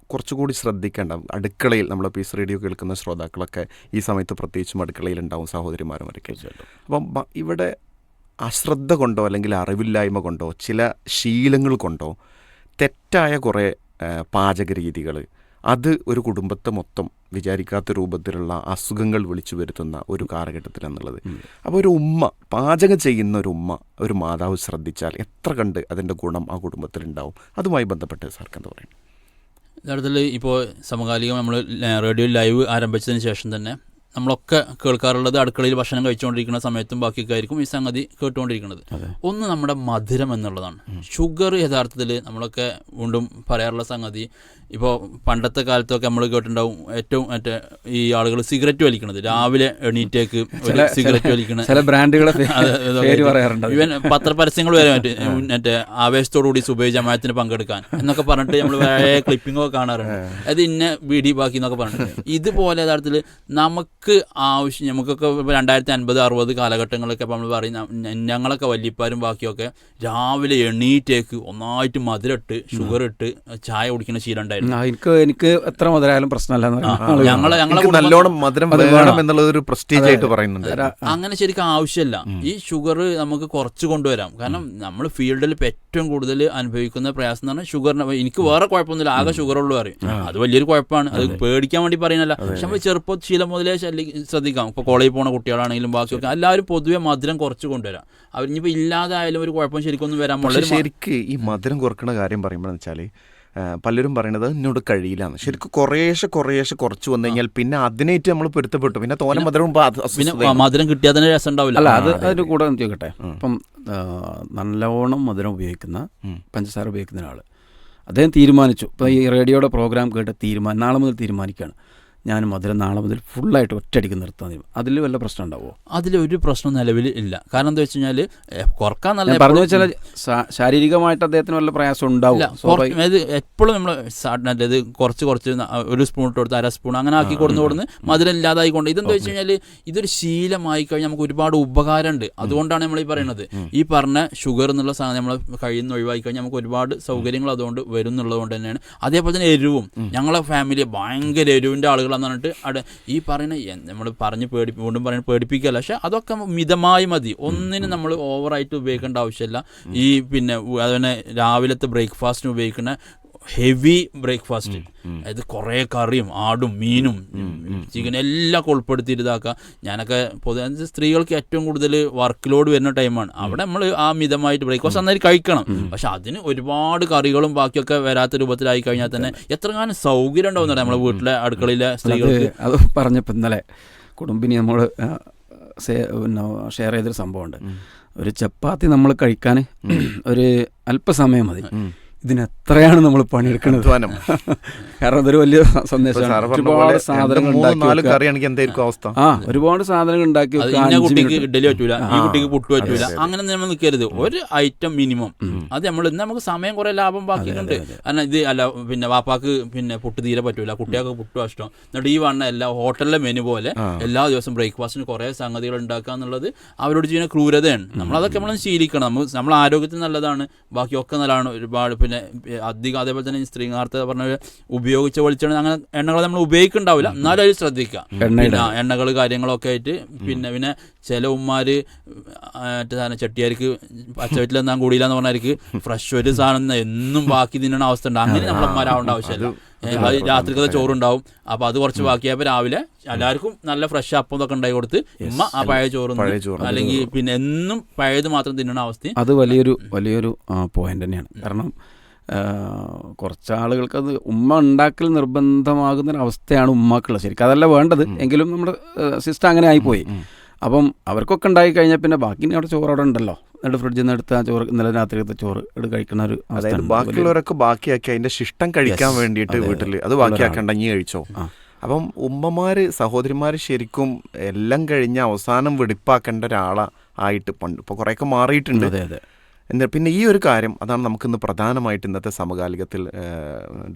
Speaker 1: കുറച്ചുകൂടി ശ്രദ്ധിക്കേണ്ട അടുക്കളയിൽ നമ്മൾ പീസ് റേഡിയോ കേൾക്കുന്ന ശ്രോതാക്കളൊക്കെ ഈ സമയത്ത് പ്രത്യേകിച്ചും അടുക്കളയിൽ ഉണ്ടാവും സഹോദരിമാരും അവരൊക്കെ. അപ്പം ഇവിടെ അശ്രദ്ധ കൊണ്ടോ അല്ലെങ്കിൽ അറിവില്ലായ്മ കൊണ്ടോ ചില ശീലങ്ങൾ കൊണ്ടോ തെറ്റായ കുറേ പാചകരീതികൾ പാചക രീതികൾ അത് ഒരു കുടുംബത്തെ മൊത്തം വിചാരിക്കാത്ത രൂപത്തിലുള്ള അസുഖങ്ങൾ വിളിച്ചു വരുത്തുന്ന ഒരു കാലഘട്ടത്തിൽ എന്നുള്ളത് അപ്പോൾ ഒരു ഉമ്മ പാചകം ചെയ്യുന്ന ഒരു ഉമ്മ ഒരു മാതാവ് ശ്രദ്ധിച്ചാൽ എത്ര കണ്ട് അതിന്റെ ഗുണം ആ കുടുംബത്തിലുണ്ടാവും? അതുമായി ബന്ധപ്പെട്ട് സാർക്ക് എന്താ പറയുന്നത്
Speaker 3: യഥാർത്ഥത്തിൽ ഇപ്പോൾ സമകാലികം നമ്മൾ റേഡിയോ ലൈവ് ആരംഭിച്ചതിന് ശേഷം തന്നെ നമ്മളൊക്കെ കേൾക്കാറുള്ളത് അടുക്കളയിൽ ഭക്ഷണം കഴിച്ചുകൊണ്ടിരിക്കുന്ന സമയത്തും ബാക്കിയൊക്കെ ആയിരിക്കും ഈ സംഗതി കേട്ടുകൊണ്ടിരിക്കുന്നത്. ഒന്ന് നമ്മുടെ മധുരം എന്നുള്ളതാണ്. ഷുഗർ യഥാർത്ഥത്തിൽ നമ്മളൊക്കെ വീണ്ടും പറയാറുള്ള സംഗതി ഇപ്പോൾ പണ്ടത്തെ കാലത്തൊക്കെ നമ്മൾ കേട്ടിട്ടുണ്ടാവും ഏറ്റവും മറ്റേ ഈ ആളുകൾ സിഗരറ്റ് വലിക്കണത്. രാവിലെ എണീറ്റേക്ക് ഒരു സിഗരറ്റ് വലിക്കണ
Speaker 2: ചില ബ്രാൻഡുകളെ പറയാറുണ്ട്
Speaker 3: ഇവൻ പത്രപരസ്യങ്ങൾ വരെ മറ്റേ മറ്റേ ആവേശത്തോടുകൂടി സുബൈ ജമാത്തിന് പങ്കെടുക്കാൻ എന്നൊക്കെ പറഞ്ഞിട്ട് നമ്മൾ വേറെ ക്ലിപ്പിങ്ങൊക്കെ കാണാറുണ്ട്. അത് ഇന്ന ബീഡി ബാക്കി എന്നൊക്കെ പറഞ്ഞിട്ട്. ഇതുപോലെ യഥാർത്ഥത്തിൽ നമുക്ക് ആവശ്യം നമുക്കൊക്കെ ഇപ്പോൾ രണ്ടായിരത്തി അൻപത് അറുപത് കാലഘട്ടങ്ങളിലൊക്കെ നമ്മൾ പറയുന്ന ഞങ്ങളൊക്കെ വല്യപ്പാരും ബാക്കിയൊക്കെ രാവിലെ എണീറ്റേക്ക് ഒന്നായിട്ട് മധുരട്ട് ഷുഗർ ഇട്ട് ചായ കുടിക്കുന്ന ശീലം ഉണ്ടായിരുന്നു.
Speaker 2: എനിക്ക് എനിക്ക് എത്ര മധുരമായാലും പ്രശ്നമല്ല.
Speaker 3: ഞങ്ങളെ ഞങ്ങളെ
Speaker 1: നല്ലോണം മധുരം വേണം
Speaker 2: എന്നുള്ള
Speaker 1: എന്നുള്ളത് ഒരു പ്രസ്റ്റീജ് ആയിട്ട് പറയുന്നുണ്ട്.
Speaker 3: അങ്ങനെ ശരിക്കും ആവശ്യമില്ല. ഈ ഷുഗർ നമുക്ക് കുറച്ച് കൊണ്ടുവരാം. കാരണം നമ്മൾ ഫീൽഡിൽ ഏറ്റവും കൂടുതൽ അനുഭവിക്കുന്ന പ്രയാസം എന്ന് പറഞ്ഞാൽ ഷുഗറിന് എനിക്ക് വേറെ കുഴപ്പമൊന്നുമില്ല. ആകെ ഷുഗർ ഉള്ളു പറയും. അത് വലിയൊരു കുഴപ്പമാണ്. അത് പേടിക്കാൻ വേണ്ടി പറയുന്നല്ല പക്ഷെ നമ്മൾ ചെറുപ്പ ശീലം മുതലേ ശ്രദ്ധിക്കാം. ഇപ്പോൾ കോളേജിൽ പോണ കുട്ടികളാണെങ്കിലും ബാക്കിയൊക്കെ എല്ലാവരും പൊതുവെ മധുരം കുറച്ച് കൊണ്ടുവരാം. അവർ ഇനിയിപ്പോൾ ഇല്ലാതായാലും ഒരു കുഴപ്പം ശരിക്കൊന്നും വരാൻ
Speaker 1: ശരിക്ക് ഈ മധുരം കുറക്കുന്ന കാര്യം പറയുമ്പോഴെന്ന് വെച്ചാൽ പലരും പറയണത് എന്നോട് കഴിയില്ലാന്ന്. ശരിക്കും കുറേശ്ശെ കുറേശ്ശെ കുറച്ച് വന്നു കഴിഞ്ഞാൽ പിന്നെ അതിനേറ്റ് നമ്മൾ പൊരുത്തപ്പെട്ടു. പിന്നെ തോന മധുരം
Speaker 3: മധുരം കിട്ടിയാൽ തന്നെ രസം ഉണ്ടാവില്ല.
Speaker 2: അല്ല അത് അതിന്റെ കൂടെ ചോദിക്കട്ടെ ഇപ്പം നല്ലവണ്ണം നല്ലോണം മധുരം ഉപയോഗിക്കുന്ന പഞ്ചസാര ഉപയോഗിക്കുന്ന ഒരാൾ അദ്ദേഹം തീരുമാനിച്ചു. ഇപ്പം ഈ റേഡിയോയുടെ പ്രോഗ്രാം കേട്ട് തീരുമാനം നാളെ മുതൽ തീരുമാനിക്കുകയാണ്. ഞാൻ മധുരം നാളെ മുതൽ ഫുള്ളായിട്ട് ഒറ്റയടിക്ക് നിർത്താൻ അതിൽ വല്ല പ്രശ്നം ഉണ്ടാവുമോ
Speaker 3: അതിലൊരു പ്രശ്നം നിലവിൽ ഇല്ല. കാരണം എന്താ വെച്ച് കഴിഞ്ഞാൽ കുറയ്ക്കാൻ നല്ല
Speaker 2: പറഞ്ഞു വെച്ചാൽ ശാരീരികമായിട്ട് അദ്ദേഹത്തിന് വല്ല പ്രയാസം ഉണ്ടാവും? അതായത്
Speaker 3: ഇത് എപ്പോഴും നമ്മൾ ഇത് കുറച്ച് കുറച്ച് ഒരു സ്പൂൺ ഇട്ട് കൊടുത്ത് അര സ്പൂൺ അങ്ങനെ ആക്കി കൊടുന്ന് കൊടുന്ന് മധുരം ഇല്ലാതായിക്കൊണ്ട് ഇതെന്താ വെച്ച് കഴിഞ്ഞാൽ ഇതൊരു ശീലമായി കഴിഞ്ഞാൽ നമുക്ക് ഒരുപാട് ഉപകാരമുണ്ട്. അതുകൊണ്ടാണ് നമ്മൾ ഈ പറയുന്നത് ഈ പറഞ്ഞ ഷുഗർ എന്നുള്ള സാധനം നമ്മൾ കഴിയുന്ന നിന്ന് ഒഴിവാക്കി കഴിഞ്ഞാൽ നമുക്ക് ഒരുപാട് സൗകര്യങ്ങൾ അതുകൊണ്ട് വരും എന്നുള്ളത് കൊണ്ട് തന്നെയാണ്. അതേപോലെ തന്നെ എരിവും. ഞങ്ങളെ ഫാമിലി ഭയങ്കര എരിവിന്റെ ആളുകളാന്ന് പറഞ്ഞിട്ട് അവിടെ ഈ പറയുന്ന നമ്മൾ പറഞ്ഞ് പേടി വീണ്ടും പറയുന്നത് പേടിപ്പിക്കല്ല പക്ഷെ അതൊക്കെ മിതമായി മതി. ഒന്നിനും നമ്മൾ ഓവറായിട്ട് ഉപയോഗിക്കേണ്ട ആവശ്യമില്ല. ഈ പിന്നെ അതുപോലെ രാവിലത്തെ ബ്രേക്ക്ഫാസ്റ്റിന് ഉപയോഗിക്കുന്ന ഹെവി ബ്രേക്ക്ഫാസ്റ്റ്. അതായത് കുറേ കറിയും ആടും മീനും ചിക്കൻ എല്ലാം ഉൾപ്പെടുത്തിയിട്ട് ഇതാക്കുക ഞാനൊക്കെ പൊതുവെ സ്ത്രീകൾക്ക് ഏറ്റവും കൂടുതൽ വർക്ക് ലോഡ് വരുന്ന ടൈമാണ്. അവിടെ നമ്മൾ ആ മിതമായിട്ട് ബ്രേക്ക്ഫാസ്റ്റ് നന്നായി കഴിക്കണം. പക്ഷെ അതിന് ഒരുപാട് കറികളും ബാക്കിയൊക്കെ വരാത്ത രൂപത്തിലായി കഴിഞ്ഞാൽ തന്നെ എത്ര കാലം സൗകര്യം ഉണ്ടാവുന്ന നമ്മുടെ വീട്ടിലെ അടുക്കളയിലെ സ്ത്രീകൾക്ക്.
Speaker 2: അത് പറഞ്ഞപ്പോൾ ഇന്നലെ കുടുംബിനി നമ്മൾ പിന്നെ ഷെയർ ചെയ്തൊരു സംഭവമുണ്ട്. ഒരു ചപ്പാത്തി നമ്മൾ കഴിക്കാൻ ഒരു അല്പസമയം മതി.
Speaker 1: ഉം.
Speaker 2: ഇതിന് എത്രയാണ് നമ്മൾ പണിയെടുക്കുന്നത്?
Speaker 1: അധ്വാനം.
Speaker 2: കാരണം അതൊരു വലിയ സന്ദേശമാണ്. ഒരുപാട് സാധനങ്ങൾ.
Speaker 1: കറിയാണെങ്കിൽ എന്തായിരിക്കും അവസ്ഥ?
Speaker 2: ആ ഒരുപാട് സാധനങ്ങൾ ഉണ്ടാക്കി
Speaker 3: കുട്ടിക്ക് ഇഡലി പറ്റൂല ഈ. കുട്ടിക്ക് പുട്ട് പറ്റൂല. അങ്ങനെ നമ്മൾ നിൽക്കരുത്. ഒരു ഐറ്റം മിനിമം. അത് നമ്മൾ ഇന്ന് നമുക്ക് സമയം കുറെ ലാഭം ബാക്കിയുണ്ട് കാരണം ഇത് അല്ല പിന്നെ വാപ്പാക്ക് പിന്നെ പുട്ട് തീരെ പറ്റൂല കുട്ടികൾക്ക് പുട്ട് ഇഷ്ടം. എന്നിട്ട് ഈ വണ്ണ എല്ലാ ഹോട്ടലിലെ മെനു പോലെ എല്ലാ ദിവസവും ബ്രേക്ക്ഫാസ്റ്റിന് കുറേ സംഗതികൾ ഉണ്ടാക്കുക എന്നുള്ളത് അവരോട് ചെയ്യുന്ന ക്രൂരതയാണ്. നമ്മൾ അതൊക്കെ നമ്മൾ ശീലിക്കണം. നമ്മൾ നമ്മൾ ആരോഗ്യത്തിന് നല്ലതാണ് ബാക്കിയൊക്കെ നല്ലതാണ് ഒരുപാട് പിന്നെ ഏ, അധികം അതേപോലെ തന്നെ സ്ത്രീ നേരത്തെ പറഞ്ഞ ഉപയോഗിച്ച വെളിച്ചെണ്ണ അങ്ങനെ എണ്ണകൾ നമ്മൾ ഉപയോഗിക്കുന്നുണ്ടാവില്ല എന്നാലും അത് ശ്രദ്ധിക്കുക. പിന്നെ എണ്ണകൾ കാര്യങ്ങളൊക്കെ ആയിട്ട് പിന്നെ പിന്നെ ചില ഉമ്മാര് മറ്റേ സാധനം ചെട്ടിയാർക്ക് പച്ചവീട്ടിൽ എന്നാൽ കൂടിയില്ല എന്ന് പറഞ്ഞാർക്ക് ഫ്രഷ് ഒരു സാധനം എന്നും ബാക്കി തിന്നണ അവസ്ഥ ഉണ്ട്. അങ്ങനെ നമ്മൾ അമ്മമാരാവേണ്ട ആവശ്യമില്ല. അത് രാത്രിക്കത്തെ ചോറുണ്ടാവും. അപ്പൊ അത് കുറച്ച് ബാക്കിയായപ്പോ രാവിലെ എല്ലാവർക്കും നല്ല ഫ്രഷ് അപ്പം ഒക്കെ ഉണ്ടായി കൊടുത്ത് ഉമ്മ ആ പഴയ ചോറ്. അല്ലെങ്കിൽ പിന്നെ എന്നും പഴയത് മാത്രം തിന്നണ അവസ്ഥ
Speaker 2: അത് വലിയൊരു വലിയൊരു പോയിന്റ് തന്നെയാണ്. കാരണം കുറച്ച് ആളുകൾക്ക് അത് ഉമ്മ ഉണ്ടാക്കൽ നിർബന്ധമാകുന്ന അവസ്ഥയാണ് ഉമ്മാക്കുള്ളത്. ശരിക്കും അതല്ല വേണ്ടത്. എങ്കിലും നമ്മുടെ സിസ്റ്റം അങ്ങനെ ആയിപ്പോയി അപ്പം അവർക്കൊക്കെ ഉണ്ടായി കഴിഞ്ഞാൽ പിന്നെ ബാക്കി അവിടെ ചോറ് അവിടെ ഉണ്ടല്ലോ. എന്നിട്ട് ഫ്രിഡ്ജിൽ നിന്ന് എടുത്ത ചോറ് ഇന്നലെ രാത്രി എടുത്ത ചോറ് എടുത്ത് കഴിക്കുന്ന ഒരു
Speaker 1: അതായത്. ബാക്കിയുള്ളവരൊക്കെ ബാക്കിയാക്കി അതിന്റെ ശിഷ്ടം കഴിക്കാൻ. വേണ്ടിയിട്ട് വീട്ടിൽ
Speaker 2: അത്.
Speaker 1: ബാക്കിയാക്കണ്ട ഇനി കഴിച്ചോ? അപ്പം ഉമ്മമാര് സഹോദരിമാര് ശരിക്കും എല്ലാം കഴിഞ്ഞ് അവസാനം വെടിപ്പാക്കേണ്ട ഒരാളായിട്ട് പണ്ട് ഇപ്പൊ കുറെയൊക്കെ മാറിയിട്ടുണ്ട്.
Speaker 2: അതെ അതെ.
Speaker 1: എന്നാൽ പിന്നെ ഈ ഒരു കാര്യം അതാണ് നമുക്കിന്ന് പ്രധാനമായിട്ട് ഇന്നത്തെ സമകാലികത്തിൽ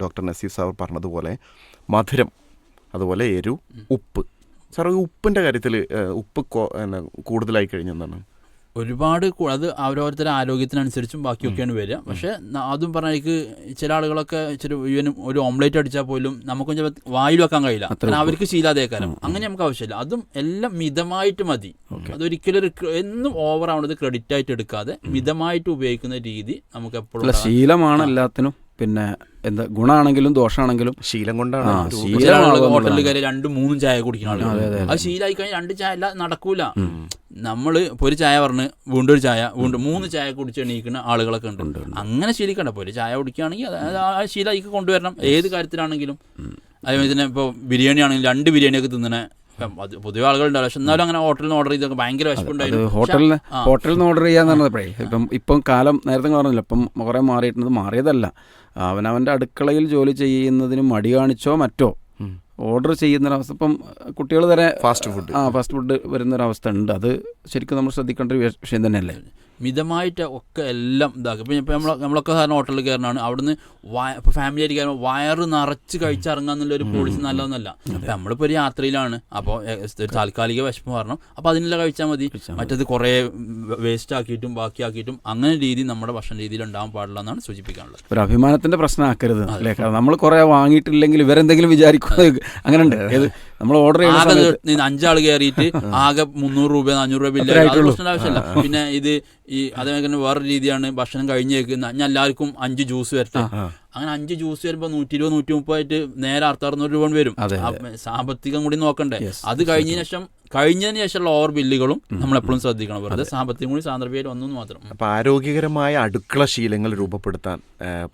Speaker 1: ഡോക്ടർ നസീർ സാർ പറഞ്ഞതുപോലെ മധുരം അതുപോലെ എരു ഉപ്പ്. സാർ ഈ ഉപ്പിന്റെ കാര്യത്തിൽ ഉപ്പ് കൂടുതലായി കഴിഞ്ഞെന്താണ്?
Speaker 3: ഒരുപാട് അത് ഓരോരുത്തരുടെ ആരോഗ്യത്തിനനുസരിച്ചും ബാക്കിയൊക്കെയാണ് വരിക. പക്ഷെ അതും അതും പറഞ്ഞിക്ക് ചില ആളുകളൊക്കെ ഇച്ചിരി ഇവനും ഒരു ഓംലേറ്റ് അടിച്ചാൽ പോലും നമുക്കും ചില വായിൽ വെക്കാൻ കഴിയില്ല. കാരണം അവർക്ക് ശീലാതേക്കാരം. അങ്ങനെ നമുക്ക് ആവശ്യമില്ല. അതും എല്ലാം മിതമായിട്ട് മതി. അതൊരിക്കലും എന്നും ഓവർ ആവുന്നത് ക്രെഡിറ്റ് ആയിട്ട് എടുക്കാതെ മിതമായിട്ട് ഉപയോഗിക്കുന്ന രീതി നമുക്ക് എപ്പോഴും
Speaker 2: ശീലമാണ് എല്ലാത്തിനും. പിന്നെ എന്താ ഗുണാണെങ്കിലും ദോഷമാണെങ്കിലും
Speaker 1: ശീലം കൊണ്ടാണ്
Speaker 3: ഹോട്ടലിൽ. കയറി രണ്ടും മൂന്നും ചായ കുടിക്കണം
Speaker 2: അതെ,
Speaker 3: ശീലമായി കഴിഞ്ഞാൽ രണ്ട് ചായ അല്ല നടക്കൂല. നമ്മൾ ഇപ്പൊ ഒരു ചായ പറഞ്ഞ് വീണ്ടും ഒരു ചായ വീണ്ടും മൂന്ന് ചായ കുടിച്ച് എണീക്കുന്ന ആളുകളൊക്കെ ഉണ്ട്. അങ്ങനെ ശീലിക്കണ്ട. ഇപ്പൊ ഒരു ചായ കുടിക്കുകയാണെങ്കിൽ ആ ശീലമായിക്ക് കൊണ്ടുവരണം. ഏത് കാര്യത്തിലാണെങ്കിലും അതേപോലെ തന്നെ ഇപ്പോൾ ബിരിയാണി ആണെങ്കിലും രണ്ട് ബിരിയാണിയൊക്കെ തിന്നണ ഇപ്പം അത് പൊതുവെ ആളുകളുണ്ടാവും പക്ഷെ എന്നാലും അങ്ങനെ ഹോട്ടലിൽ നിന്ന് ഓർഡർ ചെയ്തൊക്കെ ഭയങ്കര വിശപ്പുണ്ടായിരുന്നു.
Speaker 2: ഹോട്ടലിൽ. ഹോട്ടലിൽ നിന്ന് ഓർഡർ ചെയ്യാന്ന് പറഞ്ഞപ്പോഴേ ഇപ്പം ഇപ്പം കാലം നേരത്തെ പറഞ്ഞില്ല ഇപ്പം കുറേ മാറിയിട്ടുണ്ട് മാറിയതല്ല. അവനവന്റെ അടുക്കളയിൽ ജോലി ചെയ്യുന്നതിന് മടി കാണിച്ചോ മറ്റോ? ഓർഡർ ചെയ്യുന്ന ചെയ്യുന്നൊരവസ്ഥ. ഇപ്പം കുട്ടികൾ തന്നെ
Speaker 1: ഫാസ്റ്റ് ഫുഡ്
Speaker 2: ആ ഫാസ്റ്റ് ഫുഡ് വരുന്ന വരുന്നൊരവസ്ഥ ഉണ്ട്. അത് ശരിക്കും നമ്മൾ ശ്രദ്ധിക്കേണ്ട ഒരു വിഷയം തന്നെയല്ലേ?
Speaker 3: മിതമായിട്ട് ഒക്കെ എല്ലാം ഇതാക്കും. ഇപ്പം ഇപ്പം നമ്മൾ നമ്മളൊക്കെ സാധാരണ ഹോട്ടലിൽ കയറണമാണ് അവിടുന്ന് വയ ഇപ്പോൾ ഫാമിലി ആയിട്ട് കയറുമ്പോൾ വയറ് നിറച്ച് കഴിച്ചിറങ്ങുക എന്നുള്ളൊരു പോളിസി നല്ലതൊന്നല്ല. അപ്പം നമ്മളിപ്പോൾ ഒരു യാത്രയിലാണ്. അപ്പോൾ താൽക്കാലിക വിശപ്പ് കാരണം അപ്പോൾ അതിനെല്ലാം കഴിച്ചാൽ മതി. മറ്റത് കുറേ വേസ്റ്റ് ആക്കിയിട്ടും ബാക്കിയാക്കിയിട്ടും അങ്ങനെ രീതി നമ്മുടെ ഭക്ഷണ രീതിയിൽ ഉണ്ടാകാൻ പാടില്ല എന്നാണ് സൂചിപ്പിക്കാനുള്ളത്.
Speaker 2: ഒരു അഭിമാനത്തിന്റെ പ്രശ്നമാക്കരുത് അല്ലേ? കാരണം നമ്മൾ കുറേ വാങ്ങിയിട്ടില്ലെങ്കിൽ ഇവരെന്തെങ്കിലും വിചാരിക്കുന്നത് അങ്ങനെ ഉണ്ട് നമ്മൾ ഓർഡർ ചെയ്യുന്ന
Speaker 3: അഞ്ചാൾ കയറിയിട്ട് ആകെ മുന്നൂറ് രൂപ അഞ്ഞൂറ് രൂപ അത് ആവശ്യമില്ല പിന്നെ ഇത് ഈ അതേപോലെ തന്നെ വേറെ രീതിയാണ് ഭക്ഷണം കഴിഞ്ഞേക്കുന്ന ഞാൻ എല്ലാവർക്കും അഞ്ച് ജ്യൂസ് വരട്ടെ. അങ്ങനെ അഞ്ച് ജ്യൂസ് വരുമ്പോൾ നൂറ്റി ഇരുപത് നൂറ്റി മുപ്പതായിട്ട് നേരെ അറുത്തറുന്നൂറ് രൂപ വരും സാമ്പത്തികം കൂടി നോക്കണ്ടേ. അത് കഴിഞ്ഞതിന് ശേഷം കഴിഞ്ഞതിന് ശേഷമുള്ള ഓവർ ബില്ലുകളും നമ്മൾ എപ്പോഴും ശ്രദ്ധിക്കണം. വെറുതെ സാമ്പത്തികം കൂടി സാന്ദർഭികമായിട്ട് ഒന്നും മാത്രം.
Speaker 1: അപ്പോൾ ആരോഗ്യകരമായ അടുക്കള ശീലങ്ങൾ രൂപപ്പെടുത്താൻ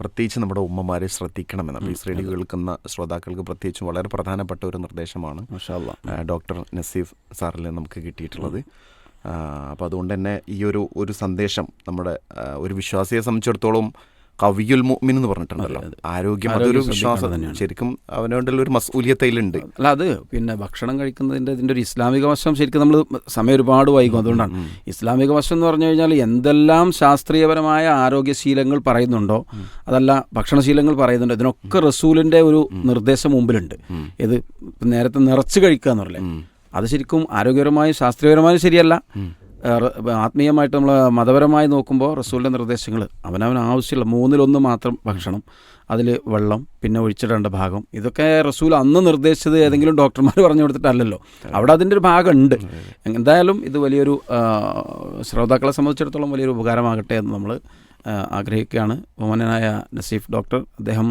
Speaker 1: പ്രത്യേകിച്ച് നമ്മുടെ ഉമ്മമാരെ ശ്രദ്ധിക്കണമെന്ന് ഈ ശ്രേണി കേൾക്കുന്ന ശ്രോതാക്കൾക്ക് പ്രത്യേകിച്ചും വളരെ പ്രധാനപ്പെട്ട ഒരു നിർദ്ദേശമാണ്. ഡോക്ടർ നസീഫ് സാറിൽ നമുക്ക് കിട്ടിയിട്ടുള്ളത്. അപ്പോൾ അതുകൊണ്ട് തന്നെ ഈ ഒരു ഒരു സന്ദേശം നമ്മുടെ ഒരു വിശ്വാസിയെ സംബന്ധിച്ചിടത്തോളം കവിയുൽ മുഅ്മിൻ എന്ന് പറഞ്ഞിട്ടുണ്ടല്ലോ. ആരോഗ്യം അതൊരു വിശ്വാസം.
Speaker 2: തന്നെയാണ്.
Speaker 1: ശരിക്കും അവനോടുള്ള ഒരു മസൂലിയത്തയിലുണ്ട്
Speaker 2: അല്ല അത് പിന്നെ ഭക്ഷണം കഴിക്കുന്നതിന്റെ ഇതിന്റെ ഒരു ഇസ്ലാമിക വശം ശരിക്കും നമ്മൾ സമയം ഒരുപാട് വൈകും. അതുകൊണ്ടാണ് ഇസ്ലാമിക വശം എന്ന് പറഞ്ഞു കഴിഞ്ഞാൽ എന്തെല്ലാം ശാസ്ത്രീയപരമായ ആരോഗ്യശീലങ്ങൾ പറയുന്നുണ്ടോ അതല്ല ഭക്ഷണശീലങ്ങൾ പറയുന്നുണ്ടോ ഇതിനൊക്കെ റസൂലിന്റെ ഒരു നിർദ്ദേശം മുമ്പിലുണ്ട്. ഇത് നേരത്തെ നിറച്ച് കഴിക്കുക എന്ന് പറയില്ലേ അത് ശരിക്കും ആരോഗ്യപരമായും ശാസ്ത്രീയപരമായും ശരിയല്ല. ആത്മീയമായിട്ട് നമ്മൾ മതപരമായി നോക്കുമ്പോൾ റസൂലിന്റെ നിർദ്ദേശങ്ങൾ അവനവൻ ആവശ്യമുള്ള മൂന്നിലൊന്ന് മാത്രം ഭക്ഷണം അതിൽ വെള്ളം പിന്നെ ഒഴിച്ചിടേണ്ട ഭാഗം. ഇതൊക്കെ റസൂൽ അന്ന് നിർദ്ദേശിച്ചത് ഏതെങ്കിലും ഡോക്ടർമാർ പറഞ്ഞു കൊടുത്തിട്ടല്ലല്ലോ. അവിടെ അതിന്റെ ഒരു ഭാഗമുണ്ട്. എന്തായാലും ഇത് വലിയൊരു ശ്രോതാക്കളെ സംബന്ധിച്ചിടത്തോളം വലിയൊരു ഉപകാരമാകട്ടെ എന്ന് നമ്മൾ ആഗ്രഹിക്കുകയാണ്. ബഹുമാനായ നസീഫ് ഡോക്ടർ അദ്ദേഹം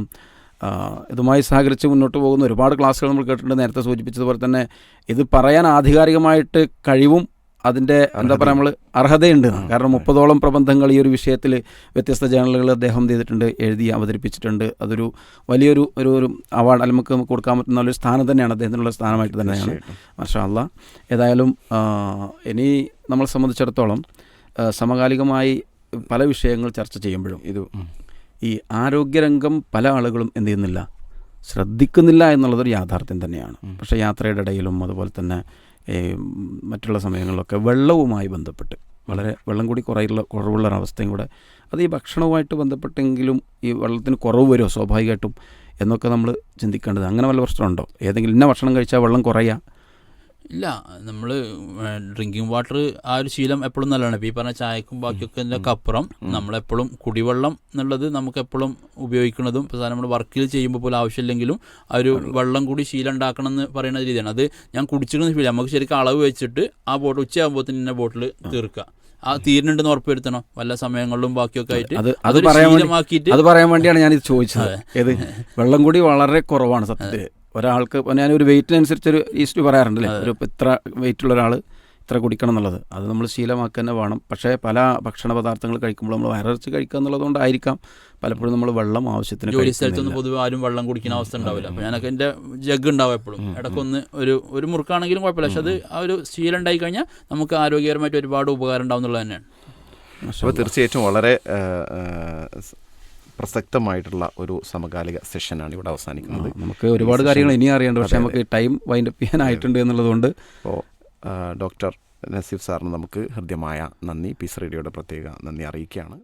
Speaker 2: ഇതുമായി സഹകരിച്ച് മുന്നോട്ട് പോകുന്ന ഒരുപാട് ക്ലാസ്സുകൾ നമ്മൾ കേട്ടിട്ടുണ്ട്. നേരത്തെ സൂചിപ്പിച്ചതുപോലെ തന്നെ ഇത് പറയാൻ ആധികാരികമായിട്ട് കഴിവും അതിന്റെ എന്താ പറയുക നമ്മൾ അർഹതയുണ്ട്. കാരണം മുപ്പതോളം പ്രബന്ധങ്ങൾ ഈ ഒരു വിഷയത്തിൽ വ്യത്യസ്ത ജേണലുകൾ അദ്ദേഹം ചെയ്തിട്ടുണ്ട് എഴുതി അവതരിപ്പിച്ചിട്ടുണ്ട്. അതൊരു വലിയൊരു ഒരു ഒരു അവാർഡ് അല്ലെങ്കിൽ നമുക്ക് കൊടുക്കാൻ പറ്റുന്ന ഒരു സ്ഥാനം തന്നെയാണ്. അദ്ദേഹത്തിനുള്ള സ്ഥാനമായിട്ട് തന്നെയാണ്. മാഷാ അല്ല ഏതായാലും ഇനി നമ്മളെ സംബന്ധിച്ചിടത്തോളം സമകാലികമായി പല വിഷയങ്ങൾ ചർച്ച ചെയ്യുമ്പോഴും
Speaker 1: ഇത്.
Speaker 2: ഈ ആരോഗ്യരംഗം പല ആളുകളും എന്ത് ചെയ്യുന്നില്ല ശ്രദ്ധിക്കുന്നില്ല എന്നുള്ളതൊരു യാഥാർത്ഥ്യം തന്നെയാണ്. പക്ഷേ യാത്രയുടെ ഇടയിലും അതുപോലെ തന്നെ മറ്റുള്ള സമയങ്ങളിലൊക്കെ വെള്ളവുമായി ബന്ധപ്പെട്ട് വളരെ വെള്ളം കൂടി കുറയുള്ള കുറവുള്ള ഒരവസ്ഥയും കൂടെ അത് ഈ ഭക്ഷണവുമായിട്ട് ബന്ധപ്പെട്ടെങ്കിലും ഈ വെള്ളത്തിന് കുറവ് വരുമോ? സ്വാഭാവികമായിട്ടും എന്നൊക്കെ നമ്മൾ ചിന്തിക്കേണ്ടത്. അങ്ങനെ വല്ല പ്രശ്നമുണ്ടോ? ഏതെങ്കിലും ഇന്ന ഭക്ഷണം കഴിച്ചാൽ വെള്ളം കുറയുക
Speaker 3: ഇല്ല നമ്മൾ ഡ്രിങ്കിങ് വാട്ടർ ആ ഒരു ശീലം എപ്പോഴും നല്ലതാണ്. ഇപ്പോൾ ഈ പറഞ്ഞ ചായക്കും ബാക്കിയൊക്കെ അപ്പുറം നമ്മളെപ്പോഴും കുടിവെള്ളം എന്നുള്ളത് നമുക്ക് എപ്പോഴും ഉപയോഗിക്കുന്നതും ഇപ്പോൾ നമ്മൾ വർക്കിൽ ചെയ്യുമ്പോൾ പോലും ആവശ്യമില്ലെങ്കിലും ആ ഒരു വെള്ളം കൂടി ശീലം ഉണ്ടാക്കണം എന്ന് പറയുന്ന രീതിയാണ്. അത് ഞാൻ കുടിച്ചിരുന്ന ഫീൽ നമുക്ക് ശരിക്കും അളവ് വെച്ചിട്ട് ആ ബോട്ടിൽ ഉച്ചയാകുമ്പോൾ തന്നെ ബോട്ടിൽ തീർക്കുക ആ തീരുന്നുണ്ടെന്ന് ഉറപ്പുവരുത്തണം? വല്ല സമയങ്ങളിലും ബാക്കിയൊക്കെ ആയിട്ട്
Speaker 2: അത് പറയാൻ അത് പറയാൻ വേണ്ടിയാണ് ഞാനിത് ചോദിച്ചത്. ഏത്? വെള്ളം കൂടി വളരെ കുറവാണ് സത്യത്തിൽ ഒരാൾക്ക് ഇപ്പോൾ ഞാനൊരു വെയിറ്റിനനുസരിച്ചൊരു ഈസ്റ്റ് പറയാറുണ്ടല്ലേ? ഒരു ഇത്ര വെയിറ്റ് ഉള്ള ഒരാൾ ഇത്ര കുടിക്കണം എന്നുള്ളത്. അത് നമ്മൾ ശീലമാക്കുക തന്നെ വേണം. പക്ഷേ പല ഭക്ഷണ പദാർത്ഥങ്ങൾ കഴിക്കുമ്പോൾ നമ്മൾ വയറിറച്ച് കഴിക്കുക എന്നുള്ളതുകൊണ്ടായിരിക്കാം പലപ്പോഴും നമ്മൾ വെള്ളം ആവശ്യത്തിന്
Speaker 3: ജോലി. സ്ഥലത്തൊന്നും പൊതുവെ ആരും വെള്ളം കുടിക്കുന്ന അവസ്ഥ ഉണ്ടാവില്ല. അപ്പോൾ ഞാനൊക്കെ എന്റെ ജഗ് ഉണ്ടാവും എപ്പോഴും. ഇടയ്ക്കൊന്ന് ഒരു ഒരു മുറുക്കാണെങ്കിലും കുഴപ്പമില്ല. പക്ഷെ അത് ആ ഒരു ശീലം ഉണ്ടായി കഴിഞ്ഞാൽ നമുക്ക് ആരോഗ്യകരമായിട്ട് ഒരുപാട് ഉപകാരം ഉണ്ടാവും എന്നുള്ളത് തന്നെയാണ്.
Speaker 1: അപ്പോൾ തീർച്ചയായിട്ടും വളരെ പ്രസക്തമായിട്ടുള്ള ഒരു സമകാലിക സെഷനാണ് ഇവിടെ അവസാനിക്കുന്നത്.
Speaker 2: നമുക്ക് ഒരുപാട് കാര്യങ്ങൾ ഇനി അറിയേണ്ട പക്ഷേ നമുക്ക് ടൈം വൈൻഡ് അപ്പ് ചെയ്യാനായിട്ടുണ്ട് എന്നുള്ളതുകൊണ്ട്
Speaker 1: അപ്പോൾ ഡോക്ടർ നസീഫ് സാറിന് നമുക്ക് ഹൃദ്യമായ നന്ദി. പീസ് റേഡിയോയുടെ പ്രത്യേക നന്ദി അറിയിക്കുകയാണ്.